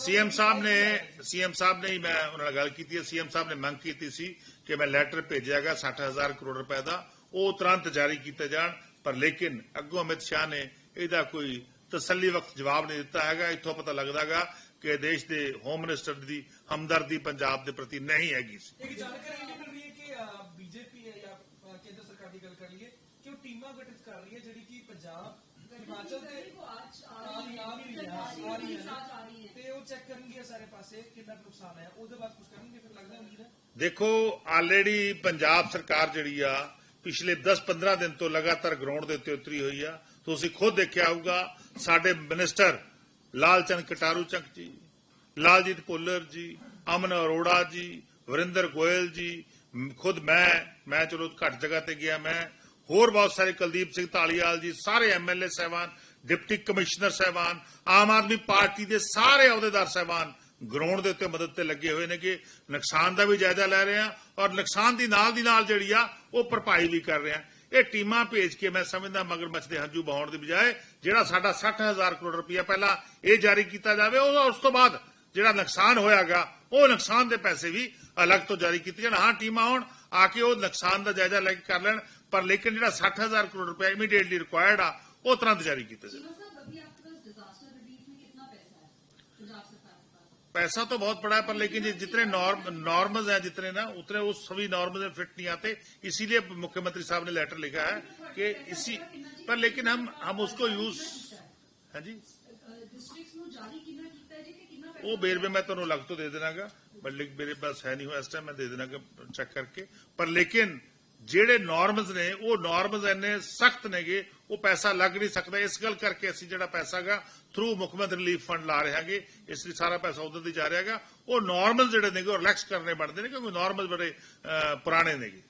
ਸੀਐਮ ਸਾਹਿਬ ਨੇ ਸੀਐਮ ਸਾਹਿਬ ਨੇ ਹੀ ਮੈਂ ਉਹਨਾਂ ਨਾਲ ਗੱਲ ਕੀਤੀ ਹੈ ਸੀਐਮ ਸਾਹਿਬ ਨੇ ਮੰਗ ਕੀਤੀ ਸੀ ਕਿ ਮੈਂ ਲੈਟਰ ਭੇਜਿਆਗਾ 60000 ਕਰੋੜ ਰੁਪਏ ਦਾ ਉਹ ਤੁਰੰਤ ਜਾਰੀ ਕੀਤੇ ਜਾਣ ਪਰ ਲੇਕਿਨ ਅੱਗੋਂ ਅਮਿਤ ਸ਼ਾਹ ਨੇ ਇਹਦਾ ਕੋਈ ਤਸੱਲੀ ਵਕਤ ਜਵਾਬ ਨਹੀਂ ਦਿੱਤਾ ਹੈਗਾ ਇੱਥੋਂ ਪਤਾ ਲੱਗਦਾਗਾ ਕਿ ਦੇਸ਼ ਦੇ ਹੋਮ ਮਿਨਿਸਟਰ ਦੀ ਹਮਦਰਦੀ ਪੰਜਾਬ ਦੇ ਪ੍ਰਤੀ ਨਹੀਂ ਹੈਗੀ ਸੀ ਇੱਕ ਜਾਣਕਾਰੀ ਇਹ ਮਿਲ ਰਹੀ ਹੈ ਕਿ ਬੀਜੇਪੀ ਹੈ ਜਾਂ ਅਹ, ਕੇਂਦਰ ਸਰਕਾਰ ਦੀ ਗੱਲ ਕਰ ਲਈਏ ਕਿ ਉਹ ਟੀਮਾਂ ਗਠਿਤ ਕਰ ਰਹੀ ਹੈ ਜਿਹੜੀ ਕਿ ਪੰਜਾਬ ਹਿਮਾਚਲ ਤੇ ਆ ਰਹੀ ਆ ਰਹੀ ਹੈ ਆ ਰਹੀ ਹੈ ਤੇ ਉਹ ਚੈੱਕ ਕਰਨਗੇ ਸਾਰੇ ਪਾਸੇ ਕਿੰਨਾ ਨੁਕਸਾਨ ਹੈ ਉਹਦੇ ਬਾਅਦ ਕੁਝ ਕਰਨਗੇ ਫਿਰ ਲੱਗਦਾ ਉਮੀਦ ਹੈ ਦੇਖੋ ਆਲਰੇਡੀ ਪੰਜਾਬ ਸਰਕਾਰ ਜਿਹੜੀ ਆ ਪਿਛਲੇ 10-15 ਦਿਨ ਤੋਂ ਲਗਾਤਾਰ ਗਰਾਊਂਡ ਦੇ ਉੱਤੇ ਉਤਰੀ ਹੋਈ ਆ ਤੁਸੀਂ ਖੁਦ ਦੇਖਿਆ ਹੋਊਗਾ ਸਾਡੇ ਮਿਨਿਸਟਰ ਲਾਲਚੰਦ ਕਟਾਰੂ ਚੰਕ ਜੀ ਲਾਲਜੀਤ ਭੁੱਲਰ ਜੀ ਅਮਨ ਅਰੋੜਾ ਜੀ ਵਰਿੰਦਰ ਗੋਇਲ ਜੀ ਖੁਦ ਮੈਂ ਮੈਂ ਚਲੋ ਘੱਟ ਜਗ੍ਹਾ ਤੇ ਗਿਆ ਮੈਂ ਹੋਰ ਬਹੁਤ ਸਾਰੇ ਕੁਲਦੀਪ ਸਿੰਘ ਢਾਲੀਵਾਲ ਜੀ, ਸਾਰੇ ਐਮਐਲਏ ਸਹਿਬਾਨ, ਡਿਪਟੀ ਕਮਿਸ਼ਨਰ ਸਹਿਬਾਨ, ਆਮ ਆਦਮੀ ਪਾਰਟੀ ਦੇ ਸਾਰੇ ਅਹੁਦੇਦਾਰ ਸਹਿਬਾਨ ਗਰਾਊਂਡ ਦੇ ਉੱਤੇ ਮਦਦ ਤੇ ਲੱਗੇ ਹੋਏ ਨੇ ਕਿ ਨੁਕਸਾਨ ਦਾ ਵੀ ਜਾਇਜ਼ਾ ਲੈ ਰਹੇ ਆ ਔਰ ਨੁਕਸਾਨ ਦੀ ਨਾਲ ਦੀ ਨਾਲ ਜਿਹੜੀ ਆ, ਉਹ ਭਰਪਾਈ ਵੀ ਕਰ ਰਹੇ ਆ। ਇਹ ਟੀਮਾਂ ਭੇਜ ਕੇ ਮੈਂ ਸਮਝਦਾ ਮਗਰਮੱਛ ਦੇ ਹੰਝੂ ਬਹਾਉਣ ਦੀ ਬਜਾਏ ਜਿਹੜਾ ਸਾਡਾ 60000 ਕਰੋੜ ਰੁਪਇਆ ਪਹਿਲਾਂ ਇਹ ਜਾਰੀ ਕੀਤਾ ਜਾਵੇ, ਉਹ ਉਸ ਤੋਂ ਬਾਅਦ ਜਿਹੜਾ ਨੁਕਸਾਨ ਹੋਇਆਗਾ, ਉਹ ਨੁਕਸਾਨ ਦੇ ਪੈਸੇ ਵੀ ਅਲੱਗ ਤੋਂ ਜਾਰੀ ਕੀਤੇ ਜਾਣ। ਹਾਂ, ਟੀਮਾਂ ਆਉਣ, ਆ ਕੇ ਉਹ ਨੁਕਸਾਨ ਦਾ ਜਾਇਜ਼ਾ ਲੈ ਕੇ ਕਰ ਲੈਣ। ਪਰ ਲੇਕਿਨ ਜਿਹੜਾ 60000 ਕਰੋੜ ਰੁਪਇਆ ਇਮੀਡੀਏਟਲੀ ਰਿਕੁਆਇਰਡ ਆ ਉਹ ਤੁਰੰਤ ਜਾਰੀ ਕੀਤਾ ਜਾਵੇ जीरो साहब अभी आपके पास डिजास्टर रिलीफ में कितना पैसा है पंजाब सरकार के पास पैसा तो बहुत पड़ा है पर लेकिन ये जितने नॉर्म नॉर्मल्स हैं जितने ना उतने वो सभी नॉर्मल्स में फिट नहीं आते इसीलिए मुख्यमंत्री साहब ने लेटर लिखा है कि इसी पर लेकिन हम हम उसको यूज है जी ਡਿਸਟ੍ਰਿਕਟਸ ਨੂੰ ਜਾਰੀ ਕਿੰਨਾ ਕੀਤਾ ਹੈ ਜੀ ਕਿ ਕਿੰਨਾ ਉਹ ਬੇਰਵੇ ਮੈਂ ਤੁਹਾਨੂੰ ਲੱਗ ਤੋਂ ਦੇ ਦੇਣਾਗਾ ਬਟ ਲਿਖ ਮੇਰੇ ਪਾਸ ਹੈ ਨਹੀਂ ਜਿਹੜੇ ਨਾਰਮਸ ਨੇ ਉਹ ਨਾਰਮਸ ਇੰਨੇ ਸਖਤ ਨੇਗੇ ਉਹ ਪੈਸਾ ਲੱਗ ਨਹੀਂ ਸਕਦਾ। ਇਸ ਗੱਲ ਕਰਕੇ ਅਸੀਂ ਜਿਹੜਾ ਪੈਸਾਗਾ ਥਰੂ ਮੁੱਖ ਮੰਤਰੀ ਰਿਲੀਫ ਫੰਡ ਲਾ ਰਹੇ ਹਾਂਗੇ। ਇਸ ਲਈ ਸਾਰਾ ਪੈਸਾ ਉਧਰ ਦੀ ਜਾ ਰਿਹਾਗਾ ਉਹ ਨਾਰਮਲ ਜਿਹੜੇ ਨੇਗੇ ਉਹ ਰਿਲੈਕਸ ਕਰਨੇ ਬਣਦੇ ਨੇ ਕਿਉਂਕਿ ਨਾਰਮਲ ਬੜੇ ਪੁਰਾਣੇ ਨੇਗੇ।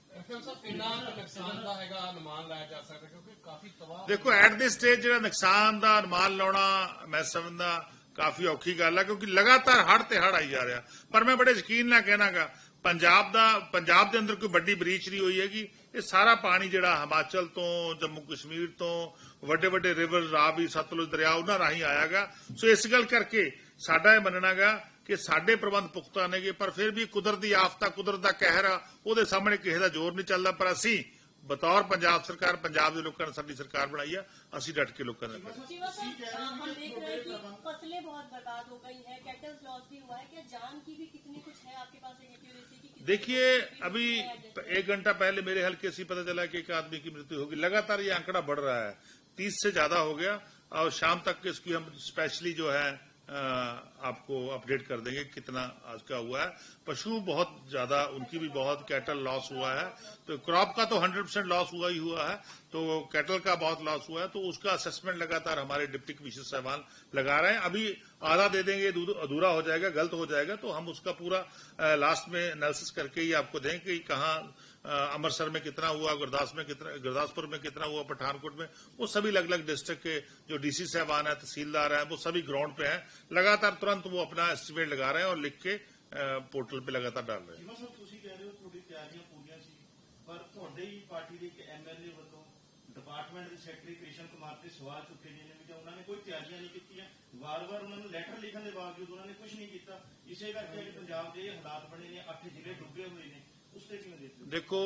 ਦੇਖੋ ਐਟ ਦਿਸ ਸਟੇਜ ਜਿਹੜਾ ਨੁਕਸਾਨ ਦਾ ਅਨੁਮਾਨ ਲਾਉਣਾ ਮੈਂ ਸਮਝਦਾ ਕਾਫੀ ਔਖੀ ਗੱਲ ਹੈ ਕਿਉਂਕਿ ਲਗਾਤਾਰ ਹੜ੍ਹ ਤੇ ਹੜ੍ਹ ਆਈ ਜਾ ਰਿਹਾ। ਪਰ ਮੈਂ ਬੜੇ ਯਕੀਨ ਨਾਲ ਕਹਿਣਾਗਾ ਪੰਜਾਬ ਦਾ, ਪੰਜਾਬ ਦੇ ਅੰਦਰ ਕੋਈ ਵੱਡੀ ਬਰੀਚ ਨਹੀਂ ਹੋਈ ਹੈਗੀ। ਇਹ ਸਾਰਾ ਪਾਣੀ ਜਿਹੜਾ ਹਿਮਾਚਲ ਤੋਂ, ਜੰਮੂ ਕਸ਼ਮੀਰ ਤੋਂ ਵੱਡੇ ਵੱਡੇ ਰਿਵਰ ਰਾਵੀ ਸਤਲੁਜ ਦਰਿਆ ਉਹਨਾਂ ਰਾਹੀਂ ਆਇਆਗਾ। ਸੋ ਇਸ ਗੱਲ ਕਰਕੇ ਸਾਡਾ ਇਹ ਮੰਨਣਾਗਾ ਕਿ ਸਾਡੇ ਪ੍ਰਬੰਧ ਪੁਖਤਾ ਨੇਗੇ, ਪਰ ਫਿਰ ਵੀ ਕੁਦਰਤੀ ਦੀ ਆਫਤਾ, ਕੁਦਰਤ ਦਾ ਕਹਿਰ ਆ, ਉਹਦੇ ਸਾਹਮਣੇ ਕਿਸੇ ਦਾ ਜ਼ੋਰ ਨਹੀਂ ਚੱਲਦਾ। ਪਰ ਅਸੀਂ ਬਤੌਰ ਪੰਜਾਬ ਸਰਕਾਰ ਪੰਜਾਬ ਦੇ ਲੋਕਾਂ ਨੇ ਸਾਡੀ ਸਰਕਾਰ ਬਣਾਈ ਆ ਅਸੀਂ ਡਟ ਕੇ ਲੋਕਾਂ ਨਾਲ ਕਰਾਂਗੇ। शिवा सर अ, हम देख रहे हैं कि फसलें बहुत बर्बाद हो गई हैं कैटल्स लॉस भी हुआ है क्या जान की भी कितनी कुछ है आपके पास एक्यूरेसी की कितनी देखिए अभी एक घंटा पहले मेरे हल्के से ही पता चला कि एक आदमी की मृत्यु होगी लगातार ये आंकड़ा बढ़ रहा है तीस से ज्यादा हो गया और शाम तक इसकी हम स्पेशली जो है अ, आपको अपडेट कर देंगे कितना आज का हुआ है पशु बहुत ज्यादा उनकी भी बहुत कैटल लॉस हुआ है तो क्रॉप का तो 100 परसेंट लॉस हुआ ही हुआ है तो कैटल का बहुत लॉस हुआ है तो उसका असेसमेंट लगातार हमारे डिप्टी कमिश्नर साहबान लगा रहे हैं। अभी आधा दे देंगे अधूरा हो जाएगा, गलत हो जाएगा तो हम उसका पूरा लास्ट में एनालिसिस करके ही आपको दें कि कहाँ अमृतसर में कितना हुआ, गुरदास में कितना, गुरदासपुर में कितना हुआ, पठानकोट में, वो सभी अलग अलग डिस्ट्रिक्ट के जो डीसी साहबान है, तहसीलदार है, वो सभी ग्राउंड पे हैं। लगातार तुरंत वो अपना एस्टिमेट लगा रहे हैं और लिख के पोर्टल पे लगातार डाल रहे हैं। ਤੁਹਾਡੇ ਹੀ ਪਾਰਟੀ ਦੇ ਇੱਕ ਐਮਐਲਏ ਵੱਲੋਂ ਡਿਪਾਰਟਮੈਂਟ ਦੇ ਸੈਕਟਰੀ ਕ੍ਰਿਸ਼ਨ ਕੁਮਾਰ ਤੇ ਸਵਾਲ ਚੁੱਕੇ ਗਏ ਵੀ ਉਹਨਾਂ ਨੇ ਕੋਈ ਤਿਆਰੀਆਂ ਨਹੀਂ ਕੀਤੀਆਂ, ਵਾਰ-ਵਾਰ ਉਹਨਾਂ ਨੂੰ ਲੈਟਰ ਲਿਖਣ ਦੇ ਬਾਵਜੂਦ ਉਹਨਾਂ ਨੇ ਕੁਝ ਨਹੀਂ ਕੀਤਾ। ਇਸੇ ਕਰਕੇ ਅੱਜ ਪੰਜਾਬ ਦੇ ਹਾਲਾਤ ਬਣੇ ਨੇ, ਅੱਠ ਜ਼ਿਲ੍ਹੇ ਡੁੱਬੇ ਹੋਏ ਨੇ। ਉਸ ਤੇ ਕਿਵੇਂ ਦੇਖਦੇ ਦੇਖੋ,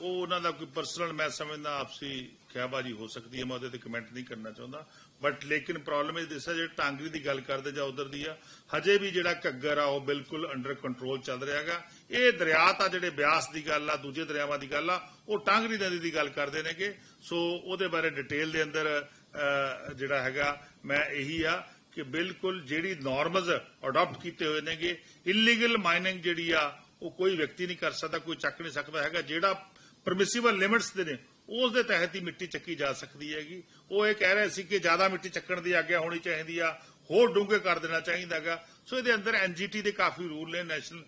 ਉਹ ਉਹਨਾਂ ਦਾ ਕੋਈ ਪਰਸਨਲ ਮੈਂ ਸਮਝਦਾ ਆਪਸੀ ਖਿਆਬਾਜੀ ਹੋ ਸਕਦੀ ਹੈ, ਮੈਂ ਉਹਦੇ ਤੇ ਕਮੈਂਟ ਨਹੀਂ ਕਰਨਾ ਚਾਹੁੰਦਾ। ਬਟ ਲੇਕਿਨ ਪ੍ਰੋਬਲਮ ਇਹ ਦਿਸ ਹੈ ਜਿਹੜੇ ਟਾਂਗਰੀ ਦੀ ਗੱਲ ਕਰਦੇ ਜਾਂ ਉਧਰ ਦੀ ਆ, ਹਜੇ ਵੀ ਜਿਹੜਾ ਘੱਗਰ ਆ, ਉਹ ਬਿਲਕੁਲ ਅੰਡਰ ਕੰਟਰੋਲ ਚੱਲ ਰਿਹਾ ਹੈਗਾ। ਇਹ ਦਰਿਆ ਤਾਂ ਜਿਹੜੇ ਬਿਆਸ ਦੀ ਗੱਲ ਆ, ਦੂਜੇ ਦਰਿਆਵਾਂ ਦੀ ਗੱਲ ਆ, ਉਹ ਟਾਂਗਰੀ ਨਦੀ ਦੀ ਗੱਲ ਕਰਦੇ ਨੇਗੇ। ਸੋ ਉਹਦੇ ਬਾਰੇ ਡਿਟੇਲ ਦੇ ਅੰਦਰ ਜਿਹੜਾ ਹੈਗਾ, ਮੈਂ ਇਹੀ ਆ ਕਿ ਬਿਲਕੁਲ ਜਿਹੜੀ ਨਾਰਮਸ ਅਡਾਪਟ ਕੀਤੇ ਹੋਏ ਨੇਗੇ ਇਲੀਗਲ ਮਾਈਨਿੰਗ ਜਿਹੜੀ ਆ, ਉਹ ਕੋਈ ਵਿਅਕਤੀ ਨਹੀਂ ਕਰ ਸਕਦਾ, ਕੋਈ ਚੱਕ ਨਹੀਂ ਸਕਦਾ ਹੈਗਾ। ਜਿਹੜਾ ਪਰਮਿਸਿਬਲ ਲਿਮਿਟਸ ਦੇ ਨੇ ਉਸ ਦੇ ਤਹਿਤ ਹੀ ਮਿੱਟੀ ਚੱਕੀ ਜਾ ਸਕਦੀ ਹੈਗੀ। ਉਹ ਇਹ ਕਹਿ ਰਹੇ ਸੀ ਕਿ ਜ਼ਿਆਦਾ ਮਿੱਟੀ ਚੱਕਣ ਦੀ ਆਗਿਆ ਹੋਣੀ ਚਾਹੀਦੀ ਆ, ਹੋਰ ਡੂੰਘੇ ਕਰ ਦੇਣਾ ਚਾਹੀਦਾ ਹੈਗਾ। ਸੋ ਇਹਦੇ ਅੰਦਰ ਐਨਜੀਟੀ ਦੇ ਕਾਫੀ ਰੂਲ ਨੇ, ਨੈਸ਼ਨਲ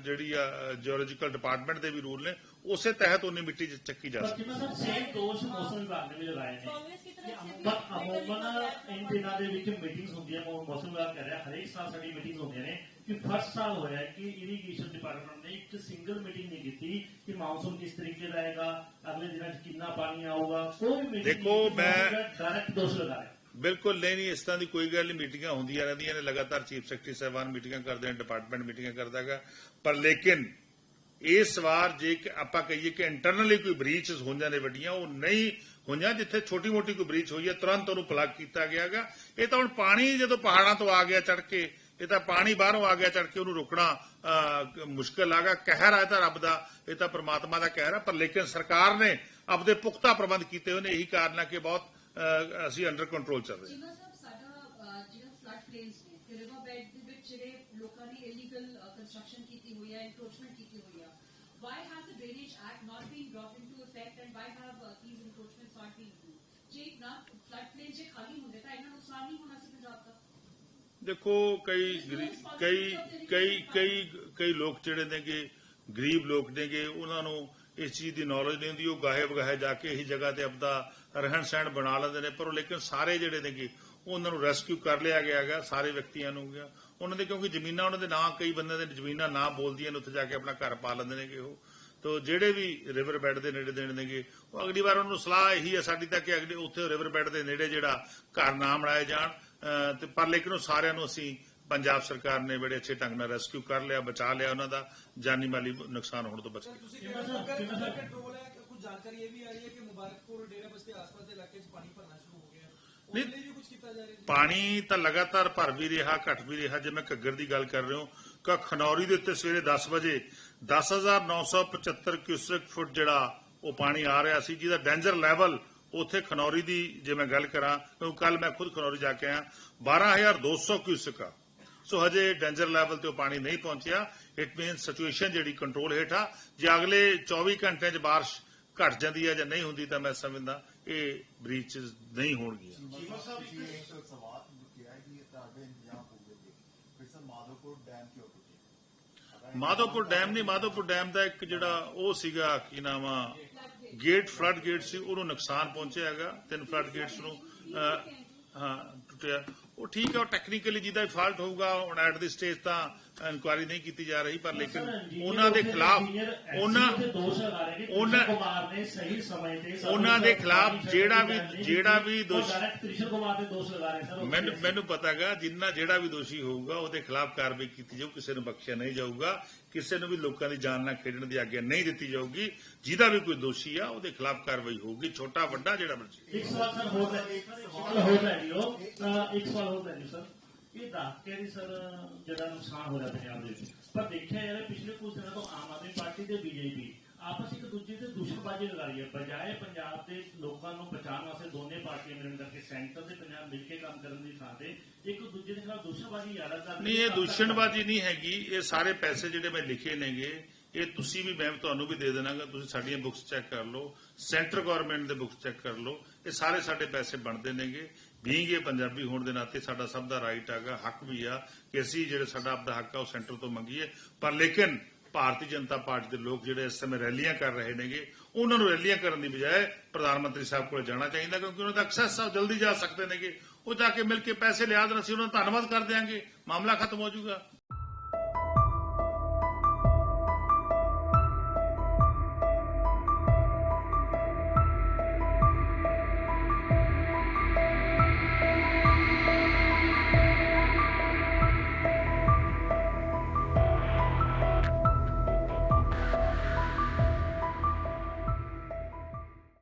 ਜਿਹੜੀ ਆ ਜਿਓਲੋਜੀਕਲ ਡਿਪਾਰਟਮੈਂਟ ਦੇ ਵੀ ਰੂਲ ਨੇ। ਉਸੇ ਤਹਿਤ ਉਹਨੇ ਮਿੱਟੀ ਚ ਚੱਕੀ ਜਾ ਸਕਦੀ ਜਿਵੇਂ ਸਰ ਸੇਮ ਦੋਸ਼ ਮੌਸਮ ਵਿਭਾਗ ਨੇ ਵੀ ਲਗਾਏ ਨੇ कांग्रेस की तरफ से भी ਪਰ आपने ਅਮੂਮਨ ਇਨ ਦਿਨਾਂ ਦੇ ਵਿੱਚ ਮੀਟਿੰਗਸ ਹੁੰਦੀਆਂ ਮੌ- ਮੌਸਮ ਵਿਭਾਗ ਕਹਿ ਰਿਹਾ ਹਰੇਕ ਸਾਲ ਸਾਡੀ ਮੀਟਿੰਗਸ ਹੁੰਦੀਆਂ ਨੇ ਕਿ ਫਸਟ ਸਾਲ ਹੋਇਆ ਹੈ ਕਿ ਇਰੀਗੇਸ਼ਨ ਡਿਪਾਰਟਮੈਂਟ ਨੇ ਇੱਕ ਸਿੰਗਲ ਮੀਟਿੰਗ ਨਹੀਂ ਕੀਤੀ ਕਿ ਮਾਨਸੂਨ ਕਿਸ ਤਰੀਕੇ ਦਾ ਆਏਗਾ ਅਗਲੇ ਦਿਨਾਂ 'ਚ ਕਿੰਨਾ ਪਾਣੀ ਆਊਗਾ ਕੋਈ ਵੀ meeting ਦੇਖੋ, ਨਹੀਂ ਕੀਤੀ, ਮੈਂ- ਡਾਇਰੈਕਟ ਦੋਸ਼ ਲਗਾ ਰਿਹਾ ਬਿਲਕੁਲ ਨਹੀਂ ਨਹੀਂ ਇਸ ਤਰ੍ਹਾਂ ਦੀ ਕੋਈ ਗੱਲ ਨਹੀਂ ਮੀਟਿੰਗਾਂ ਹੁੰਦੀਆਂ ਰਹਿੰਦੀਆਂ ਨੇ ਲਗਾਤਾਰ ਚੀਫ ਸੈਕਟਰੀ ਸਾਹਿਬਾਨ ਮੀਟਿੰਗਾਂ ਕਰਦੇ ਨੇ ਡਿਪਾਰਟਮੈਂਟ ਮੀਟਿੰਗਾਂ ਕਰਦਾ ਹੈਗਾ ਪਰ ਲੇਕਿਨ ਇਸ ਵਾਰ ਜੇ ਆਪਾਂ ਕਹੀਏ ਕਿ ਇੰਟਰਨਲੀ ਕੋਈ ਬ੍ਰੀਚਸ ਹੋਈਆਂ ਨੇ ਵੱਡੀਆਂ ਉਹ ਨਹੀਂ ਹੋਈਆਂ ਜਿੱਥੇ ਛੋਟੀ ਮੋਟੀ ਕੋਈ ਬ੍ਰੀਚ ਹੋਈ ਹੈ ਤੁਰੰਤ ਉਹਨੂੰ ਪਲੱਗ ਕੀਤਾ ਗਿਆ ਹੈਗਾ। ਇਹ ਤਾਂ ਹੁਣ ਪਾਣੀ ਜਦੋਂ ਪਹਾੜਾਂ ਤੋਂ ਆ ਗਿਆ ਚੜ ਕੇ ਇਹ ਤਾਂ ਪਾਣੀ ਬਾਹਰੋਂ ਆ ਗਿਆ ਚੜ ਕੇ ਉਹਨੂੰ ਰੋਕਣਾ ਅਹ, ਮੁਸ਼ਕਲ ਆਗਾ ਕਹਿਰ ਆ ਇਹ ਤਾਂ ਰੱਬ ਦਾ ਇਹ ਤਾਂ ਪ੍ਰਮਾਤਮਾ ਦਾ ਕਹਿਰ ਆ ਪਰ ਲੇਕਿਨ ਸਰਕਾਰ ਨੇ ਆਪਦੇ ਪੁਖਤਾ ਪ੍ਰਬੰਧ ਕੀਤੇ ਹੋਏ ਨੇ ਇਹੀ ਕਾਰਨ ਆ ਕਿ ਬਹੁਤ ਅਸੀਂ ਅੰਡਰ ਕੰਟਰੋਲ ਚੱਲ ਰਹੇ ਹਾਂ। ਲੋਕਾਂ ਨੇ ਇਲੀਗਲ ਕੰਸਟਰਕਸ਼ਨ ਕੀਤੀ ਹੋਈ ਹੈ encroachment why has the drainage act not been brought into effect and why have uh, these encroachments not been approved ਜੇ ਨਾ ਫਲੱਡ ਪਲੇਨ ਜੇ ਖਾਲੀ ਹੁੰਦੇ ਤਾਂ ਇਹਨਾਂ ਨੁਕਸਾਨ ਨਹੀਂ ਹੋਣਾ ਸੀ ਪੰਜਾਬ ਦਾ ਦੇਖੋ ਕਈ ਗਰੀ- ਕਈ ਕਈ ਕਈ ਕਈ ਲੋਕ ਜਿਹੜੇ ਨੇਗੇ ਗਰੀਬ ਲੋਕ ਨੇਗੇ ਉਹਨਾਂ ਨੂੰ ਇਸ ਚੀਜ਼ ਦੀ ਨੌਲੇਜ ਨਹੀਂ ਹੁੰਦੀ ਉਹ ਗਾਹੇ ਵਗਾਹੇ ਜਾ ਕੇ ਇਹੀ ਜਗ੍ਹਾ ਤੇ ਆਪਦਾ ਰਹਿਣ ਸਹਿਣ ਬਣਾ ਲੈਂਦੇ ਨੇ ਪਰ ਉਹ ਲੇਕਿਨ ਸਾਰੇ ਜਿਹੜੇ ਨੇਗੇ ਉਹਨਾਂ ਨੂੰ ਰੈਸਕਿਊ ਕਰ ਲਿਆ ਗਿਆ ਹੈਗਾ ਸਾਰੇ ਵਿਅਕਤੀਆਂ ਨੂੰ ਗਿਆ ਉਹਨਾਂ ਦੇ ਕਿਉਂਕਿ ਜ਼ਮੀਨਾਂ ਉਹਨਾਂ ਦੇ ਨਾਂ, ਕਈ ਬੰਦੇ ਦੇ ਜ਼ਮੀਨਾਂ ਨਾ ਬੋਲਦੀਆਂ ਨੇ, ਉੱਥੇ ਜਾ ਕੇ ਆਪਣਾ ਘਰ ਪਾ ਲੈਂਦੇ ਨੇਗੇ ਉਹ। ਤੋ ਜਿਹੜੇ ਵੀ ਰਿਵਰ ਬੈੱਡ ਦੇ ਨੇੜੇ ਦੇਣ ਨੇਗੇ, ਉਹ ਅਗਲੀ ਵਾਰ ਉਹਨੂੰ ਸਲਾਹ ਇਹੀ ਹੈ ਸਾਡੀ ਤਾਂ ਕਿ ਅਗਲੇ ਉੱਥੇ ਰਿਵਰ ਬੈੱਡ ਦੇ ਨੇੜੇ ਜਿਹੜਾ ਘਰ ਨਾ ਬਣਾਏ ਜਾਣ। ਤੇ ਪਰ ਲੇਕਿਨ ਉਹ ਸਾਰਿਆਂ ਨੂੰ ਅਸੀਂ ਪੰਜਾਬ ਸਰਕਾਰ ਨੇ ਬੜੇ ਅੱਛੇ ਢੰਗ ਨਾਲ ਰੈਸਕਿਊ ਕਰ ਲਿਆ, ਬਚਾ ਲਿਆ ਉਹਨਾਂ ਦਾ। ਜਾਨੀ ਮਾਲੀ ਨੁਕਸਾਨ ਹੋਣ ਤੋਂ ਬਚ ਗਿਆ। ਕੰਟਰੋਲ ਹੈ ਕੁਝ ਜਾਣਕਾਰੀ ਇਹ ਵੀ ਆ ਰਹੀ ਹੈ ਕਿ ਮੁਬਾਰਕਪੁਰ ਡੇਰਾ ਬਸਤੀ ਆਸ-ਪਾਸ ਦੇ ਇਲਾਕੇ 'ਚ ਪਾਣੀ ਭਰਨਾ ਸ਼ੁਰੂ ਪਾਣੀ ਤਾਂ ਲਗਾਤਾਰ ਭਰ ਵੀ ਰਿਹਾ, ਘਟ ਵੀ ਰਿਹਾ। ਜੇ ਮੈਂ ਘੱਗਰ ਦੀ ਗੱਲ ਕਰ ਰਿਹਾ ਹਾਂ ਕਿ ਖਨੌਰੀ ਦੇ ਉੱਤੇ ਸਵੇਰੇ 10 ਵਜੇ 10975 ਕਿਊਸੈਕ ਫੁੱਟ ਜਿਹੜਾ ਉਹ ਪਾਣੀ ਆ ਰਿਹਾ ਸੀ, ਜਿਹਦਾ ਡੇਂਜਰ ਲੈਵਲ ਉੱਥੇ ਖਨੌਰੀ ਦੀ, ਜੇ ਮੈਂ ਗੱਲ ਕਰਾਂ ਕਿਉਂਕਿ ਕੱਲ ਮੈਂ ਖੁਦ ਖਨੌਰੀ ਜਾ ਕੇ ਆਇਆ 12200 ਕਿਊਸੈਕ ਆ। ਸੋ ਹਜੇ ਡੇਂਜਰ ਲੈਵਲ ਤੇ ਉਹ ਪਾਣੀ ਨਹੀਂ ਪਹੁੰਚਿਆ। ਇਟ ਮੀਨ ਸਿਚੁਏਸ਼ਨ ਜਿਹੜੀ ਕੰਟਰੋਲ ਹੇਠ ਆ। ਜੇ ਅਗਲੇ 24 ਘੰਟਿਆਂ 'ਚ ਬਾਰਿਸ਼ ਘਟ ਜਾਂਦੀ ਹੈ ਜਾਂ ਨਹੀਂ ਹੁੰਦੀ ਤਾਂ ਮੈਂ ਸਮਝਦਾ ਇਹ ਬ੍ਰੀਚ ਨਹੀਂ ਹੋਣਗੀਆਂ। ਚੀਮਾ ਸਾਹਿਬ ਤੁਸੀਂ ਇੱਕ ਸਵਾਲ ਕਿਹਾ ਹੈ ਕਿ ਇਹ ਤੁਹਾਡੇ ਇੰਤਜ਼ਾਮ ਪੂਰੇ ਦੇ ਫਿਰ ਸਰ ਮਾਧੋਪੁਰ ਡੈਮ ਕਿਉਂ ਟੁੱਟੇ ਮਾਧੋਪੁਰ ਡੈਮ ਨਹੀਂ ਮਾਧੋਪੁਰ ਡੈਮ ਦਾ ਇੱਕ ਜਿਹੜਾ ਉਹ ਸੀਗਾ ਕੀ ਨਾਮ ਗੇਟ ਫਲੱਡ ਗੇਟ ਸੀ ਉਹਨੂੰ ਨੁਕਸਾਨ ਪਹੁੰਚਿਆ ਹੈਗਾ। ਤਿੰਨ ਫਲੱਡ ਗੇਟਸ ਨੂੰ ਹਾਂ ਟੁੱਟਿਆ। ਉਹ ਠੀਕ ਹੈ ਉਹ ਟੈਕਨੀਕਲੀ ਜਿਹਦਾ ਫਾਲਟ ਹੋਊਗਾ ਹੁਣ ਐਟ ਦੀ ਸਟੇਜ ਤਾਂ ਇਨਕੁਆਇਰੀ ਨਹੀਂ ਕੀਤੀ ਜਾ ਰਹੀ ਪਰ ਲੇਕਿਨ ਉਹਨਾਂ ਦੇ ਖਿਲਾਫ ਉਹਨਾਂ ਦੋਸ਼ ਲਗਾ ਰਹੇ ਕਿ ਉਹਨਾਂ- ਕੁਮਾਰ ਨੇ ਸਹੀ ਸਮੇਂ ਤੇ ਉਹਨਾਂ ਦੇ ਖਿਲਾਫ ਜਿਹੜਾ ਵੀ- ਜਿਹੜਾ। ਵੀ ਦੋਸ਼- ਕ੍ਰਿਸ਼ਨ ਕੁਮਾਰ ਦੇ ਦੋਸ਼ ਲਗਾ ਰਹੇ ਸਰ ਮੈਨੂੰ ਮੈਨੂੰ ਪਤਾਗਾ ਜਿੰਨਾ ਜਿਹੜਾ ਵੀ ਦੋਸ਼ੀ ਹੋਊਗਾ ਉਹਦੇ ਖਿਲਾਫ ਕਾਰਵਾਈ ਕੀਤੀ ਜਾਊ ਕਿਸੇ ਨੂੰ ਬਖਸ਼ਿਆ ਨਹੀਂ ਜਾਊਗਾ ਕਿਸੇ ਨੂੰ ਵੀ ਲੋਕਾਂ ਦੀ ਜਾਨ ਨਾਲ ਖੇਡਣ ਦੀ ਆਗਿਆ ਨਹੀਂ ਦਿੱਤੀ ਜਾਊਗੀ ਜਿਹਦਾ ਵੀ ਕੋਈ ਦੋਸ਼ੀ ਆ ਉਹਦੇ ਖਿਲਾਫ ਕਾਰਵਾਈ ਹੋਊਗੀ ਛੋਟਾ ਵੱਡਾ ਜਿਹੜਾ ਮਰਜ਼ੀ ਇੱਕ ਸਵਾਲ ਸਰ ਹੋਰ ਲੈ ਇੱਕ ਸਵਾਲ ਹੋਰ ਲਿਓ ਤਾਂ ਇੱਕ ਸਵਾਲ ਹੋਰ ਲੈ ਲਿਓ ਸਰ ਇਹ ਦਹਾਕੇ ਦੀ ਸਰ ਜਿਹੜਾ ਨੁਕਸਾਨ ਹੋ ਰਿਹਾ ਪੰਜਾਬ ਦੇ ਵਿੱਚ। ਪਰ ਦੇਖਿਆ ਯਾਰ ਪਿਛਲੇ ਕੁਝ ਦਿਨਾਂ ਤੋਂ ਆਮ ਆਦਮੀ ਪਾਰਟੀ ਤੇ ਬੀਜੇਪੀ ਆਪਸ ਇੱਕ ਦੂਜੇ ਤੇ ਦੁਸ਼ਮਣਬਾਜ਼ੀ ਲਗਾ ਰਹੀ ਹੈ। ਬਜਾਏ ਪੰਜਾਬ ਦੇ ਲੋਕਾਂ ਨੂੰ ਬਚਾਉਣ ਵਾਸਤੇ ਦੋਨੇ ਪਾਰਟੀਆਂ ਮਿਲਣ ਕਰਕੇ ਸੈਂਟਰ ਤੇ ਪੰਜਾਬ ਮਿਲ ਕੇ ਕੰਮ ਕਰਨ ਦੀ ਥਾਂ ਤੇ ਇੱਕ ਦੂਜੇ ਦੇ ਖਿਲਾਫ ਦੁਸ਼ਮਣਬਾਜ਼ੀ ਜ਼ਿਆਦਾ ਕਰ ਨਹੀਂ ਇਹ ਦੂਸ਼ਣਬਾਜ਼ੀ ਨਹੀਂ ਹੈਗੀ। ਇਹ ਸਾਰੇ ਪੈਸੇ ਜਿਹੜੇ ਮੈਂ ਲਿਖੇ ਨੇਗੇ ਇਹ ਤੁਸੀਂ ਵੀ ਮੈਂ ਤੁਹਾਨੂੰ ਵੀ ਦੇ ਦੇਣਾਗਾ, ਤੁਸੀਂ ਸਾਡੀਆਂ ਬੁੱਕਸ ਚੈੱਕ ਕਰ ਲਓ ਸੈਂਟਰ ਗਵਰਨਮੈਂਟ ਦੇ ਬੁੱਕਸ ਚੈੱਕ ਕਰ ਲਓ, ਇਹ ਸਾਰੇ ਸਾਡੇ ਪੈਸੇ ਬਣਦੇ ਨੇਗੇ। ਬੀਇੰਗ ਇਹ ਪੰਜਾਬੀ ਹੋਣ ਦੇ ਨਾਤੇ ਸਾਡਾ ਸਭ ਦਾ ਰਾਈਟ ਹੈਗਾ, ਹੱਕ ਵੀ ਆ ਕਿ ਅਸੀਂ ਜਿਹੜਾ ਸਾਡਾ ਆਪਦਾ ਹੱਕ ਆ ਉਹ ਸੈਂਟਰ ਤੋਂ ਮੰਗੀਏ। ਪਰ ਲੇਕਿਨ ਭਾਰਤੀ ਜਨਤਾ ਪਾਰਟੀ ਦੇ ਲੋਕ ਜਿਹੜੇ ਇਸ ਸਮੇਂ ਰੈਲੀਆਂ ਕਰ ਰਹੇ ਨੇਗੇ, ਉਹਨਾਂ ਨੂੰ ਰੈਲੀਆਂ ਕਰਨ ਦੀ ਬਜਾਏ ਪ੍ਰਧਾਨ ਮੰਤਰੀ ਸਾਹਿਬ ਕੋਲ ਜਾਣਾ ਚਾਹੀਦਾ ਕਿਉਂਕਿ ਉਹਨਾਂ ਦਾ ਐਕਸੈਸ ਆ ਜਲਦੀ ਜਾ ਸਕਦੇ ਨੇਗੇ। ਉਹ ਜਾ ਕੇ ਮਿਲ ਕੇ ਪੈਸੇ ਲਿਆ ਦੇਣ, ਅਸੀਂ ਉਹਨਾਂ ਦਾ ਧੰਨਵਾਦ ਕਰ ਦਿਆਂਗੇ। ਮਾਮਲਾ ਖਤਮ ਹੋ ਜਾਊਗਾ।